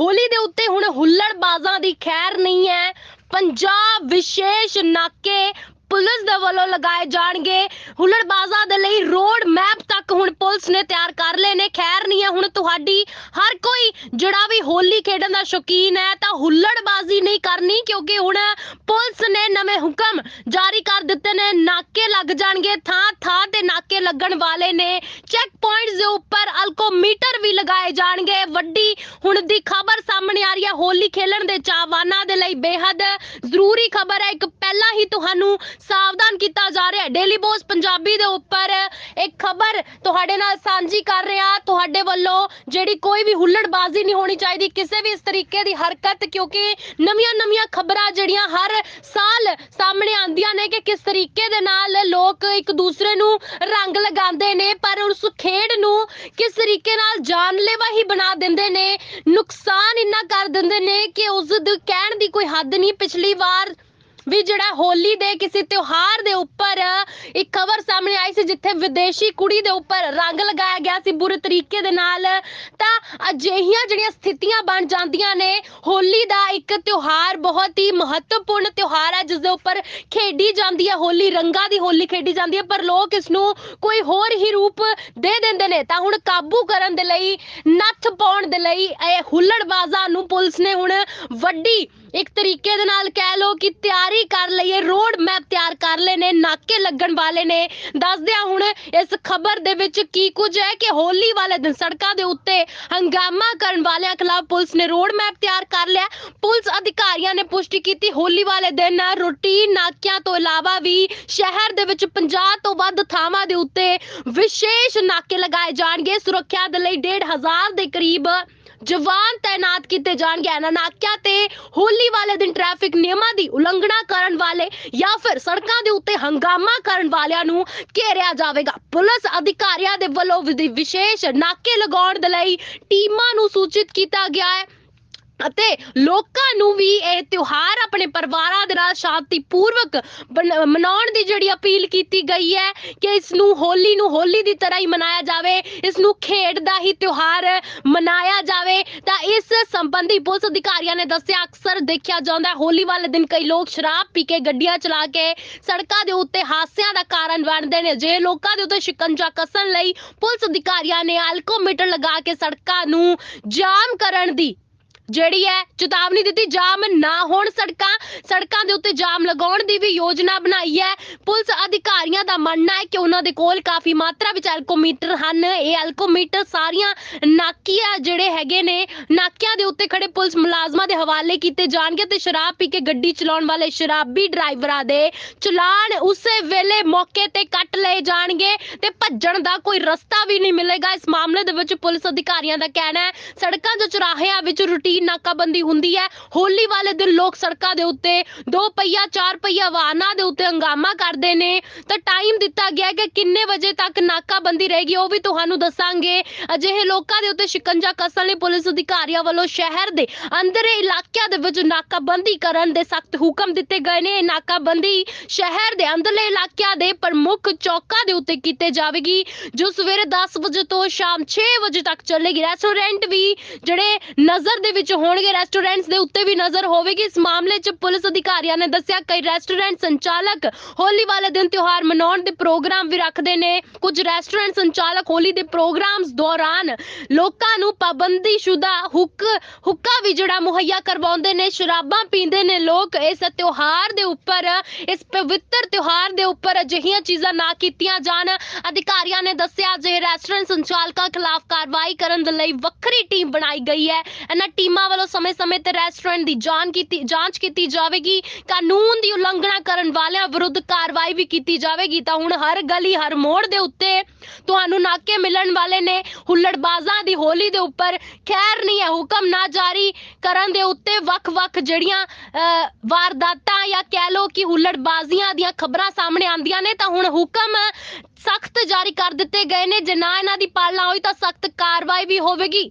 ਹੋਲੀ ਦੇ ਉੱਤੇ ਹੁਣ ਹੁੱਲੜਬਾਜ਼ਾਂ ਦੀ ਖੈਰ ਨਹੀਂ ਹੈ। ਪੰਜਾਬ ਵਿਸ਼ੇਸ਼ ਨਾਕੇ ਪੁਲਿਸ ਦੇ ਵੱਲੋਂ ਲਗਾਏ ਜਾਣਗੇ। ਹੁੱਲੜਬਾਜ਼ਾਂ ਦੇ ਲਈ ਰੋਡ ਮੈਪ ਤੱਕ ਹੁਣ ਪੁਲਿਸ ਨੇ ਤਿਆਰ ਕਰ ਲਏ ਨੇ। ਖੈਰ ਨਹੀਂ ਹੈ ਹੁਣ ਤੁਹਾਡੀ। ਹਰ ਕੋਈ ਜਿਹੜਾ ਵੀ ਹੋਲੀ ਖੇਡਣ ਦਾ ਸ਼ੌਕੀਨ ਹੈ ਤਾਂ ਹੁੱਲੜਬਾਜ਼ੀ ਨਹੀਂ ਕਰਨੀ ਕਿਉਂਕਿ ਹੁਣ ਪੁਲਿਸ ਨੇ ਨਵੇਂ ਹੁਕਮ ਜਾਰੀ ਕਰ ਦਿੱਤੇ ਨੇ। ਨਾਕੇ ਲੱਗ ਜਾਣਗੇ ਥਾਂ ਥਾਂ ਤੇ ਨਾਕੇ ਲੱਗਣ ਵਾਲੇ ਨੇ। ਚੈੱਕ ਪੁਆਇੰਟਸ ਦੇ ਉੱਪਰ ਅਲਕੋਮੀਟਰ ਲਗਾਏ ਜਾਣਗੇ। ਵੱਡੀ ਹੁਣ ਦੀ ਖਬਰ ਸਾਹਮਣੇ ਆ ਰਹੀ ਹੈ। ਹੋਲੀ ਖੇਲਣ ਦੇ ਚਾਹਵਾਨਾਂ ਦੇ ਲਈ ਬੇहद ਜ਼ਰੂਰੀ ਖਬਰ ਹੈ। ਇੱਕ ਪਹਿਲਾਂ ਹੀ ਤੁਹਾਨੂੰ ਸਾਵਧਾਨ ਕੀਤਾ ਜਾ ਰਿਹਾ ਹੈ। ਡੇਲੀ ਬੋਸ ਪੰਜਾਬੀ ਦੇ ਉੱਪਰ ਇੱਕ ਖਬਰ ਤੁਹਾਡੇ ਨਾਲ ਸਾਂਝੀ ਕਰ ਰਿਹਾ। ਤੁਹਾਡੇ ਵੱਲੋਂ ਜਿਹੜੀ ਕੋਈ ਵੀ ਹੁੱਲੜਬਾਜ਼ੀ ਨਹੀਂ ਹੋਣੀ ਚਾਹੀਦੀ। ਕਿਸੇ ਵੀ ਇਸ ਤਰੀਕੇ ਦੀ ਹਰਕਤ, ਕਿਉਂਕਿ ਨਵੀਆਂ ਨਵੀਆਂ ਖਬਰਾਂ ਜਿਹੜੀਆਂ ਹਰ ਸਾਲ ਸਾਹਮਣੇ ਆਉਂਦੀਆਂ ਨੇ ਕਿ ਕਿਸ ਤਰੀਕੇ ਦੇ ਨਾਲ ਲੋਕ ਇੱਕ ਦੂਸਰੇ ਨੂੰ ਰੰਗ ਲਗਾਉਂਦੇ ਨੇ। ਪਰ ਉਸ ਖੇਡ ਨੂੰ ਕਿਸ ਤਰੀਕੇ ਨਾਲ ਜਾਨ ਜਾਨਲੇਵਾ ਹੀ ਬਣਾ ਦਿੰਦੇ ਨੇ, ਨੁਕਸਾਨ ਇੰਨਾ ਕਰ ਦਿੰਦੇ ਨੇ ਕਿ ਉਸ ਦੇ ਕਹਿਣ ਦੀ ਕੋਈ ਹੱਦ ਨਹੀਂ। ਪਿਛਲੀ ਵਾਰ ਵੀ ਜਿਹੜਾ ਹੋਲੀ ਦੇ ਕਿਸੇ ਤਿਉਹਾਰ ਦੇ ਉੱਪਰ ਇੱਕ ਖਬਰ ਸਾਹਮਣੇ ਆਈ ਸੀ, ਜਿੱਥੇ ਵਿਦੇਸ਼ੀ ਕੁੜੀ ਦੇ ਉੱਪਰ ਰੰਗ ਲਗਾਇਆ ਸੀ ਬੁਰੇ ਤਰੀਕੇ ਦੇ ਨਾਲ, ਤਾਂ ਅਜਿਹੀਆਂ ਜਿਹੜੀਆਂ ਸਥਿਤੀਆਂ ਬਣ ਜਾਂਦੀਆਂ ਨੇ, ਹੋਲੀ ਦਾ ਇੱਕ ਤਿਉਹਾਰ ਬਹੁਤ ਹੀ ਮਹੱਤਵਪੂਰਨ ਤਿਉਹਾਰ ਹੈ ਜਿਸ ਦੇ ਉੱਪਰ ਖੇਡੀ ਜਾਂਦੀ ਹੈ ਹੋਲੀ, ਰੰਗਾਂ ਦੀ ਹੋਲੀ ਖੇਡੀ ਜਾਂਦੀ ਹੈ ਪਰ ਲੋਕ ਇਸ ਨੂੰ ਕੋਈ ਹੋਰ ਹੀ ਰੂਪ ਦੇ ਦਿੰਦੇ ਨੇ। ਤਾਂ ਹੁਣ ਕਾਬੂ ਕਰਨ ਦੇ ਲਈ, ਨੱਥ ਪਾਉਣ ਦੇ ਲਈ, ਇਹ ਹੁੱਲੜਬਾਜ਼ਾਂ ਨੂੰ ਪੁਲਿਸ ਨੇ ਹੁਣ ਵੱਡੀ ਇੱਕ ਤਰੀਕੇ ਦੇ ਨਾਲ ਕਹਿ ਲੋ ਕਿ ਤਿਆਰੀ ਕਰ ਲਈ ਰੋਡ ਮੈਪ ਤਿਆਰ ਕਰ ਲਏ ਨੇ, ਨਾਕੇ ਲੱਗਣ ਵਾਲੇ ਨੇ। ਦੱਸਦੇ ਹੁਣ ਇਸ ਖਬਰ ਦੇ ਵਿੱਚ ਕੀ ਕੁਝ ਹੈ ਕਿ ਹੋਲੀ ਵਾਲੇ ਦਿਨ ਸੜਕਾਂ ਦੇ ਉੱਤੇ ਹੰਗਾਮਾ ਕਰਨ ਵਾਲਿਆਂ ਖਿਲਾਫ ਪੁਲਿਸ ਨੇ ਰੋਡ ਮੈਪ ਤਿਆਰ ਕਰ ਲਿਆ। ਪੁਲਿਸ ਅਧਿਕਾਰੀਆਂ ਨੇ ਪੁਸ਼ਟੀ ਕੀਤੀ, ਹੋਲੀ ਵਾਲੇ ਦਿਨ ਰੂਟੀਨ ਨਾਕਿਆਂ ਤੋਂ ਇਲਾਵਾ ਵੀ ਸ਼ਹਿਰ ਦੇ ਵਿੱਚ 50 ਤੋਂ ਵੱਧ ਥਾਵਾਂ ਦੇ ਉੱਤੇ ਵਿਸ਼ੇਸ਼ ਨਾਕੇ ਲਗਾਏ ਜਾਣਗੇ। ਸੁਰੱਖਿਆ ਦੇ ਲਈ 1.5 ਦੇ ਕਰੀਬ ਜਵਾਨ ਤਾਇਨਾਤ ਕੀਤੇ ਜਾਣਗੇ ਇਹਨਾਂ ਨਾਕਿਆਂ ਤੇ ਹੋਲੀ ਵਾਲੇ ਦਿਨ ਟ੍ਰੈਫਿਕ ਨਿਯਮਾਂ ਦੀ ਉਲੰਘਣਾ ਕਰਨ ਵਾਲੇ ਜਾਂ ਫਿਰ ਸੜਕਾਂ ਦੇ ਉੱਤੇ ਹੰਗਾਮਾ ਕਰਨ ਵਾਲਿਆਂ ਨੂੰ ਘੇਰਿਆ ਜਾਵੇਗਾ। ਪੁਲਿਸ ਅਧਿਕਾਰੀਆਂ ਦੇ ਵੱਲੋਂ ਵਿਸ਼ੇਸ਼ ਨਾਕੇ ਲਗਾਉਣ ਦੇ ਲਈ ਟੀਮਾਂ ਨੂੰ ਸੂਚਿਤ ਕੀਤਾ ਗਿਆ ਹੈ। ਅਤੇ ਲੋਕਾਂ ਨੂੰ ਵੀ ਇਹ ਤਿਉਹਾਰ ਆਪਣੇ ਪਰਿਵਾਰਾਂ ਦੇ ਨਾਲ ਸ਼ਾਂਤੀਪੂਰਵਕ ਬਣ- ਮਨਾਉਣ ਦੀ ਜਿਹੜੀ ਅਪੀਲ ਕੀਤੀ ਗਈ ਹੈ ਕਿ ਇਸ ਨੂੰ ਹੋਲੀ ਨੂੰ ਹੋਲੀ ਦੀ ਤਰ੍ਹਾਂ ਹੀ ਮਨਾਇਆ ਜਾਵੇ ਇਸ ਨੂੰ ਖੇਡ ਦਾ ਹੀ ਤਿਉਹਾਰ ਮਨਾਇਆ ਜਾਵੇ, ਤਾਂ ਇਸ ਸੰਬੰਧੀ ਪੁਲਿਸ ਅਧਿਕਾਰੀਆਂ ਨੇ ਦੱਸਿਆ, ਅਕਸਰ ਦੇਖਿਆ ਜਾਂਦਾ ਹੋਲੀ ਵਾਲੇ ਦਿਨ ਕਈ ਲੋਕ ਸ਼ਰਾਬ ਪੀ ਕੇ ਗੱਡੀਆਂ ਚਲਾ ਕੇ ਸੜਕਾਂ ਦੇ ਉੱਤੇ ਹਾਦਸਿਆਂ ਦਾ ਕਾਰਨ ਬਣਦੇ ਨੇ, ਜੇ ਲੋਕਾਂ ਦੇ ਉੱਤੇ ਸ਼ਿਕੰਜਾ ਕੱਸਣ ਲਈ ਪੁਲਿਸ ਅਧਿਕਾਰੀਆਂ ਨੇ ਐਲਕੋਮੀਟਰ ਲਗਾ ਕੇ ਸੜਕਾਂ ਨੂੰ ਜਾਮ ਕਰਨ ਦੀ ਜਿਹੜੀ ਹੈ ਚੇਤਾਵਨੀ ਦਿੱਤੀ, ਜਾਮ ਨਾ ਹੋਣ ਸੜਕਾਂ ਸੜਕਾਂ ਦੇ ਉੱਤੇ ਜਾਮ ਲਗਾਉਣ ਦੀ ਵੀ ਯੋਜਨਾ ਬਣਾਈ ਹੈ। ਪੁਲਿਸ ਅਧਿਕਾਰੀਆਂ ਦਾ ਮੰਨਣਾ ਹੈ ਕਿ ਉਹਨਾਂ ਦੇ ਕੋਲ ਕਾਫੀ ਮਾਤਰਾ ਵਿੱਚ ਐਲਕੋਮੀਟਰ ਹਨ। ਇਹ ਐਲਕੋਮੀਟਰ ਸਾਰੀਆਂ ਨਾਕੀਆਂ ਜਿਹੜੇ ਹੈਗੇ ਨੇ, ਨਾਕਿਆਂ ਦੇ ਉੱਤੇ ਖੜੇ ਪੁਲਿਸ ਮੁਲਾਜ਼ਮਾਂ ਦੇ ਹਵਾਲੇ ਕੀਤੇ ਜਾਣਗੇ ਤੇ ਸ਼ਰਾਬ ਪੀ ਕੇ ਗੱਡੀ ਚਲਾਉਣ ਵਾਲੇ ਸ਼ਰਾਬੀ ਡਰਾਈਵਰਾਂ ਦੇ ਚਲਾਨ ਉਸੇ ਵੇਲੇ ਮੌਕੇ ਤੇ ਕੱਟ ਲਏ ਜਾਣਗੇ ਤੇ ਭੱਜਣ ਦਾ ਕੋਈ ਰਸਤਾ ਵੀ ਨਹੀਂ ਮਿਲੇਗਾ। ਇਸ ਮਾਮਲੇ ਦੇ ਵਿੱਚ ਪੁਲਿਸ ਅਧਿਕਾਰੀਆਂ ਦਾ ਕਹਿਣਾ ਹੈ, ਸੜਕਾਂ ਦੇ ਚੁਰਾਹਿਆਂ ਵਿੱਚ ਰੂਟੀਨ ਨਾਕਾਬੰਦੀ ਹੁੰਦੀ ਹੈ। ਹੋਲੀ ਵਾਲੇ ਦਿਨ ਲੋਕ ਸੜਕਾਂ ਦੇ ਉੱਤੇ ਦੋ ਪਹੀਆ, ਚਾਰ ਪਹੀਆ ਵਾਹਨਾਂ ਦੇ ਉੱਤੇ ਹੰਗਾਮਾ ਕਰਦੇ ਨੇ। ਤਾਂ ਟਾਈਮ ਦਿੱਤਾ ਗਿਆ ਕਿ ਕਿੰਨੇ ਵਜੇ ਤੱਕ ਨਾਕਾਬੰਦੀ ਰਹੇਗੀ, ਉਹ ਵੀ ਤੁਹਾਨੂੰ ਦੱਸਾਂਗੇ। ਅਜਿਹੇ ਲੋਕਾਂ ਦੇ ਉੱਤੇ ਸ਼ਿਕੰਜਾ ਕੱਸਣ ਲਈ ਪੁਲਿਸ ਅਧਿਕਾਰੀਆਂ ਵੱਲੋਂ ਸ਼ਹਿਰ ਦੇ ਅੰਦਰੇ ਇਲਾਕਿਆਂ ਦੇ ਵਿੱਚ ਨਾਕਾਬੰਦੀ ਕਰਨ ਦੇ ਸਖਤ ਹੁਕਮ ਦਿੱਤੇ ਗਏ ਨੇ। ਇਹ ਨਾਕਾਬੰਦੀ ਸ਼ਹਿਰ ਦੇ ਅੰਦਰਲੇ ਇਲਾਕਿਆਂ ਦੇ ਪ੍ਰਮੁੱਖ ਚੌਕਾਂ ਦੇ ਉੱਤੇ ਕੀਤੀ ਜਾਵੇਗੀ, ਜੋ ਸਵੇਰੇ 10 ਵਜੇ ਤੋਂ ਸ਼ਾਮ 6 ਵਜੇ ਤੱਕ ਚੱਲੇਗੀ। ਰੈਸਟੋਰੈਂਟ ਵੀ ਜਿਹੜੇ ਨਜ਼ਰ ਦੇ ਵਿੱਚ ਹੋਣਗੇ ਰੈਸਟੋਰੈਂਟਸ ਦੇ ਉੱਤੇ ਵੀ ਨਜ਼ਰ ਹੋਵੇਗੀ। ਇਸ ਮਾਮਲੇ 'ਚ ਪੁਲਿਸ ਅਧਿਕਾਰੀਆਂ ਨੇ ਦੱਸਿਆ ਕਈ ਰੈਸਟੋਰੈਂਟ ਸੰਚਾਲਕ ਹੋਲੀ ਵਾਲੇ ਦਿਨ ਤਿਉਹਾਰ ਮਨਾਉਣ ਦੇ ਪ੍ਰੋਗਰਾਮ ਵੀ ਰੱਖਦੇ ਨੇ। ਕੁਝ ਰੈਸਟੋਰੈਂਟ ਸੰਚਾਲਕ ਹੋਲੀ ਦੇ ਪ੍ਰੋਗਰਾਮਸ ਦੌਰਾਨ ਲੋਕਾਂ ਨੂੰ ਪਾਬੰਦੀਸ਼ੁਦਾ ਹੁੱਕ, ਹੁੱਕਾ ਵੀ ਜਿਹੜਾ ਮੁਹੱਈਆ ਕਰਵਾਉਂਦੇ ਨੇ, ਸ਼ਰਾਬਾਂ ਪੀਂਦੇ ਨੇ ਲੋਕ। ਇਸ ਤਿਉਹਾਰ ਦੇ ਉੱਪਰ, ਇਸ ਪਵਿੱਤਰ ਤਿਉਹਾਰ ਦੇ ਉੱਪਰ ਅਜਿਹੀਆਂ ਚੀਜ਼ਾਂ ਨਾ ਕੀਤੀਆਂ ਜਾਣ। ਅਧਿਕਾਰੀਆਂ ਨੇ ਦੱਸਿਆ, ਜੇ ਰੈਸਟੋਰੈਂਟ ਸੰਚਾਲਕਾਂ ਖਿਲਾਫ ਕਾਰਵਾਈ ਕਰਨ ਦੇ ਲਈ ਵੱਖਰੀ ਟੀਮ ਬਣਾਈ ਗਈ ਹੈ, ਇਹਨਾਂ ਟੀਮਾਂ ਵੱਲੋਂ ਸਮੇਂ-ਸਮੇਂ ਤੇ ਰੈਸਟੋਰੈਂਟ ਦੀ ਜਾਂਚ ਕੀਤੀ ਜਾਂਚ ਕੀਤੀ ਜਾਵੇਗੀ ਕਾਨੂੰਨ ਦੀ ਉਲੰਘਣਾ ਕਰਨ ਵਾਲਿਆਂ ਵਿਰੁੱਧ ਕਾਰਵਾਈ ਵੀ ਕੀਤੀ ਜਾਵੇਗੀ। ਤਾਂ ਹੁਣ ਹਰ ਗਲੀ ਹਰ ਮੋੜ ਦੇ ਉੱਤੇ ਤੁਹਾਨੂੰ ਨਾਕੇ ਮਿਲਣ ਵਾਲੇ ਨੇ। ਹੁੱਲੜਬਾਜ਼ਾਂ ਦੀ ਹੋਲੀ ਦੇ ਉੱਪਰ ਖੈਰ ਨਹੀਂ ਹੈ ਹੁਕਮ ਨਾ ਜਾਰੀ ਕਰਨ ਦੇ ਉੱਤੇ ਵੱਖ-ਵੱਖ ਜਿਹੜੀਆਂ ਅਹ, ਵਾਰਦਾਤਾਂ ਜਾਂ ਕਹਿ ਲੋ ਕਿ ਹੁੱਲੜਬਾਜ਼ੀਆਂ ਦੀਆਂ ਖਬਰਾਂ ਸਾਹਮਣੇ ਆਉਂਦੀਆਂ ਨੇ ਤਾਂ ਹੁਣ ਹੁਕਮ ਸਖਤ ਜਾਰੀ ਕਰ ਦਿੱਤੇ ਗਏ ਨੇ। ਜੇ ਨਾ ਇਹਨਾਂ ਦੀ ਪਾਲਣਾ ਹੋਈ ਤਾਂ ਸਖਤ ਕਾਰਵਾਈ ਵੀ ਹੋਵੇਗੀ।